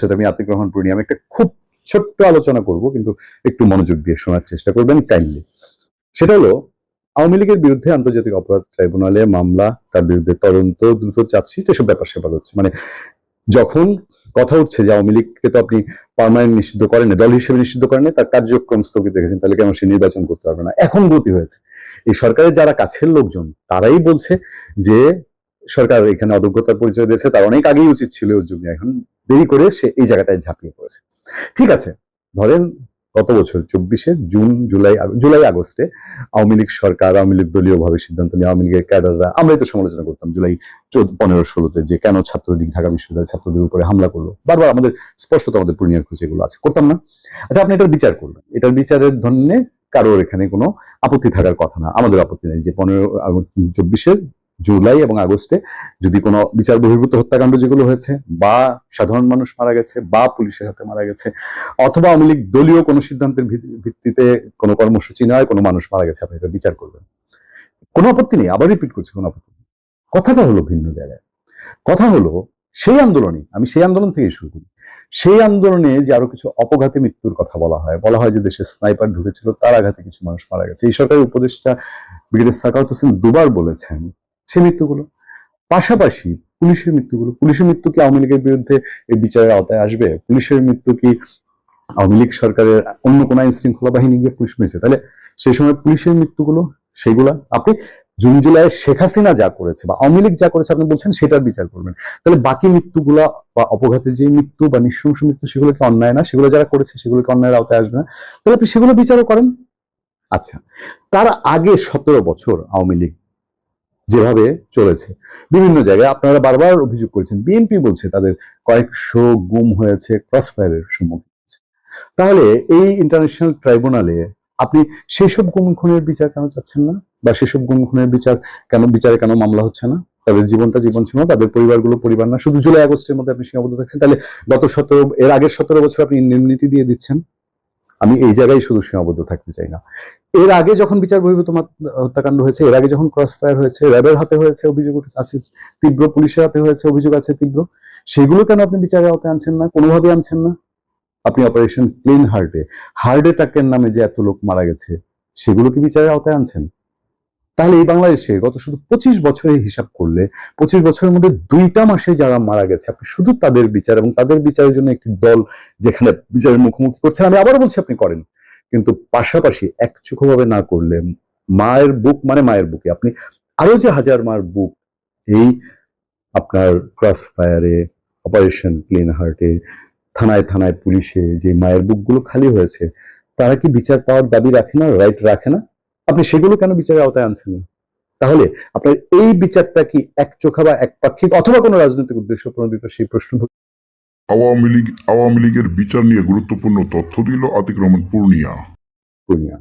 সাথে আমি একটা খুব ছোট্ট আলোচনা কিন্তু একটু মনোযোগ দিয়ে শোনার চেষ্টা করবেন কাইন্ডলি সেটা হলো, আওয়ামী লীগের বিরুদ্ধে আন্তর্জাতিক অপরাধ ট্রাইব্যুনালে মামলা, তার বিরুদ্ধে তদন্ত, দ্রুত চার্জশিট, এসব ব্যাপার স্যাপার হচ্ছে। মানে যখন কথা উঠছে যে আওয়ামী লীগকে তো আপনি পার্মানেন্ট নিষিদ্ধ করেন দল হিসেবে নিষিদ্ধ করেন তার কার্যক্রম স্থগিত রেখেছেন, তাহলে কেন সে নির্বাচন করতে পারবে না? এখন গতি হয়েছে। এই সরকারের যারা কাছের লোকজন, তারাই বলছে যে সরকার এখানে অযোগ্যতার পরিচয় দিয়েছে, তার অনেক আগেই উচিত ছিল জন্য এখন দেরি করে সে এই জায়গাটায় ঝাঁপিয়ে পড়েছে। ঠিক আছে, ধরেন গত বছর চব্বিশে জুন, জুলাই জুলাই, আগস্টে আওয়ামী লীগ সরকার, আওয়ামী লীগ দলীয় ভাবে সিদ্ধান্ত নিয়ে আওয়ামী লীগের ক্যাডাররা, আমরাই তো সমালোচনা করতাম, জুলাই চোদ্দ, পনেরো, ষোলোতে যে কেন ছাত্রলীগ, ঢাকা বিশ্ববিদ্যালয়ের ছাত্রদের উপরে হামলা করল। বারবার আমাদের স্পষ্টত আমাদের পূর্ণিয়ার খুঁজে এগুলো আছে। করতাম না। আচ্ছা আপনি এটার বিচার করবেন। এটার বিচারের ধরনে কারোর এখানে কোনো আপত্তি থাকার কথা না। আমাদের আপত্তি নেই যে পনেরো চব্বিশের জুলাই এবং আগস্টে যদি কোনো বিচার বহির্ভূত হত্যাকাণ্ড যেগুলো হয়েছে, বা সাধারণ মানুষ মারা গেছে, বা পুলিশের হাতে মারা গেছে, অথবা আওয়ামী লীগ দলীয় কোনো সিদ্ধান্তের ভিত্তিতে কোনো কর্মসূচি নয়, কোনো মানুষ মারা গেছে, আপনি এটা বিচার করবেন। কোনো আপত্তি নেই, আবার রিপিট করছি, কোনো আপত্তি নেই। কথাটা হলো ভিন্ন জায়গায়। কথা হলো, সেই আন্দোলনে আমি সেই আন্দোলন থেকে শুরু করি। সেই আন্দোলনে যে আরও কিছু অপঘাতে মৃত্যুর কথা বলা হয় বলা হয় যে দেশে স্নাইপার ঢুকেছিল, তার আঘাতে কিছু মানুষ মারা গেছে। এই সরকারের উপদেষ্টা ব্রিগেডিয়ার সাকাউত হোসেন দুবার বলেছেন সেই মৃত্যুগুলো। পাশাপাশি পুলিশের মৃত্যুগুলো। পুলিশের মৃত্যু কি আওয়ামী লীগের বিরুদ্ধে এই বিচারের আওতায় আসবে? পুলিশের মৃত্যু কি আওয়ামী লীগ সরকারের অন্য কোনো আইন শৃঙ্খলা বাহিনী গিয়ে পুলিশ মেরেছে? তাহলে সেই সময় পুলিশের মৃত্যুগুলো সেগুলা আপনি জুন, জুলাই শেখ হাসিনা যা করেছে বা আওয়ামী লীগ যা করেছে আপনি বলছেন সেটার বিচার করবেন। তাহলে বাকি মৃত্যুগুলা বা অপঘাতের যে মৃত্যু বা নৃশংস মৃত্যু, সেগুলো কি অন্যায় না? সেগুলো যারা করেছে সেগুলোকে অন্যায়ের আওতায় আসবে না? তাহলে আপনি সেগুলো বিচারও করেন। আচ্ছা তার আগে সতেরো বছর আওয়ামী লীগ যেভাবে চলেছে। বিভিন্ন জায়গায় আপনারা বারবার অভিযোগ করেছেন, বিএনপি বলছে তাদের কয়েকশো গুম হয়েছে ক্রস ফায়ারের সম্মুখীন হয়েছে। তাহলে এই ইন্টারন্যাশনাল ট্রাইব্যুনালে আপনি সেসব গুম খুনের বিচার কেন চাচ্ছেন না? বা সেসব গুম খুনের বিচার কেন, বিচারে কেন মামলা হচ্ছে না? তাদের জীবনটা জীবন ছিল তাদের পরিবারগুলো পরিবার না। শুধু জুলাই আগস্টের মধ্যে আপনি সীমাবদ্ধ থাকছেন, তাহলে গত সতেরো, এর আগের সতেরো বছর আপনি ইন্ডেমনিটি দিয়ে দিচ্ছেন। আমি এই জায়গায় শুধু সীমাবদ্ধ থাকতে চাই না। এর আগে যখন বিচার বহির্ভূত হত্যাকাণ্ড হয়েছে, এর আগে যখন ক্রস ফায়ার হয়েছে, র্যাবের হাতে হয়েছে অভিযোগ আছে, তীব্র পুলিশের হাতে হয়েছে অভিযোগ আছে তীব্র। সেগুলো কেন আপনি বিচারের আওতায় আনছেন না? কোনোভাবে আনছেন না? আপনি অপারেশন ক্লিন হার্টে হার্ট অ্যাটাকের নামে যে এত লোক মারা গেছে, সেগুলো কি বিচারের আওতায় আনছেন? তাহলে এই বাংলাদেশে গত শুধু পঁচিশ বছরের হিসাব করলে, পঁচিশ বছরের মধ্যে দুইটা মাসে যারা মারা গেছে, আপনি শুধু তাদের বিচার এবং তাদের বিচারের জন্য একটি দল যেখানে বিচারের মুখোমুখি করছেন, আমি আবারও বলছি আপনি করেন। কিন্তু পাশাপাশি একচোখভাবে না করলে মায়ের বুক মানে মায়ের বুকে। আপনি আরও যে হাজার মার বুক, এই আপনার ক্রস ফায়ারে অপারেশন ক্লিন হার্টে থানায় থানায় পুলিশে যে মায়ের বুকগুলো খালি হয়েছে, তারা কি বিচার পাওয়ার দাবি রাখে না, রাইট রাখে না? আপনি সেগুলো কেন বিচারের আওতায় আনছেন না? তাহলে আপনার এই বিচারটা কি এক চোখা বা একপাক্ষিক অথবা কোনো রাজনৈতিক উদ্দেশ্য প্রণোদিত সেই প্রশ্ন আওয়ামী লীগ আওয়ামী লীগের বিচার নিয়ে গুরুত্বপূর্ণ তথ্য দিল আতিক রহমান পূর্ণিয়া। পূর্ণিয়া।